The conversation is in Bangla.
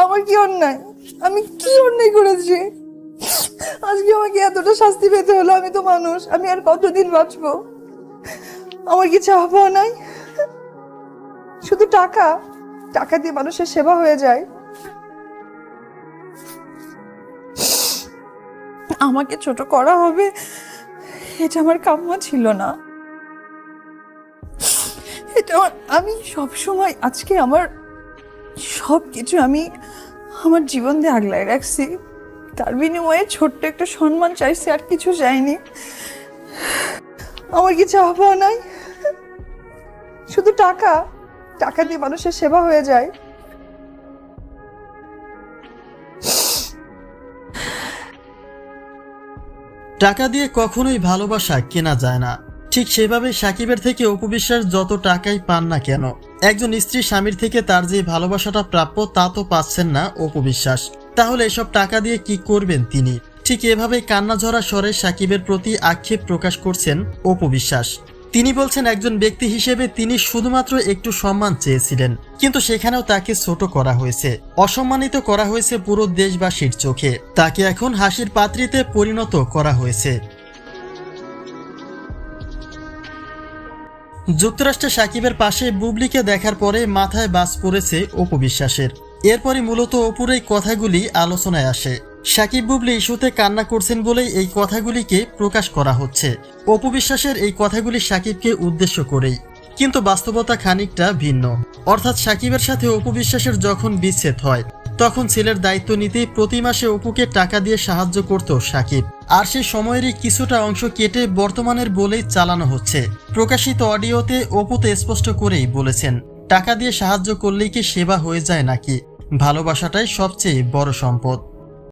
আমার কি অন্যায়? আমি কি অন্যায় করেছি? আজকে আমাকে এতটা শাস্তি পেতে হলো, আমি তো মানুষ, আমি আর কতদিন বাঁচবো? আমার কি চাওয়া নাই? শুধু টাকা টাকা দিয়ে মানুষের সেবা হয়ে যায়। আমাকে ছোট করা হবে, এটা আমার কাম্য ছিল না। এটা আমি সব সময় আজকে আমার সব কিছু আমি আমার জীবন দিয়ে আগলায় রাখছি। তার বিনিময়ে ছোট্ট একটা সম্মান চাইছি, আর কিছু চাইনি। আমার কিছু পাওয়া নাই। শুধু টাকা টাকা দিয়ে মানুষের সেবা হয়ে যায়। টাকা দিয়ে কখনোই ভালোবাসা কেনা যায় না। ঠিক সেভাবে সাকিবের থেকে অপবিশ্বাস যত টাকাই পান না কেন একজন স্ত্রী স্বামীর থেকে তার যে ভালোবাসাটা প্রাপ্য তা তো পাচ্ছেন না অপবিশ্বাস তাহলে এসব টাকা দিয়ে কি করবেন তিনি? ঠিক এভাবেই কান্না ঝরা স্বরে সাকিবের প্রতি আক্ষেপ প্রকাশ করছেন অপবিশ্বাস তিনি বলছেন, একজন ব্যক্তি হিসেবে তিনি শুধুমাত্র একটু সম্মান চেয়েছিলেন, কিন্তু সেখানেও তাকে ছোট করা হয়েছে। অসম্মানিত করা হয়েছে পুরো দেশবাসীর চোখে। তাকে এখন হাসির পাত্রীতে পরিণত করা হয়েছে। যুক্তরাষ্ট্রে সাকিবের পাশে বুবলিকে দেখার পরে মাথায় বাস পড়েছে অপু বিশ্বাসের। এরপরই মূলত অপুর এই কথাগুলি আলোচনায় আসে। সাকিব বুবলি ইস্যুতে কান্না করছেন বলেই এই কথাগুলিকে প্রকাশ করা হচ্ছে। অপু বিশ্বাসের এই কথাগুলি সাকিবকে উদ্দেশ্য করেই। কিন্তু বাস্তবতা খানিকটা ভিন্ন। অর্থাৎ সাকিবের সাথে অপু বিশ্বাসের যখন বিচ্ছেদ হয় তখন ছেলের দায়িত্ব নিতে প্রতি মাসে অপুকে টাকা দিয়ে সাহায্য করত সাকিব। আর সে সময়েরই কিছুটা অংশ কেটে বর্তমানের বলেই চালানো হচ্ছে। প্রকাশিত অডিওতে অপু তো স্পষ্ট করেই বলেছেন, টাকা দিয়ে সাহায্য করলেই কি সেবা হয়ে যায় নাকি? ভালোবাসাটাই সবচেয়ে বড় সম্পদ।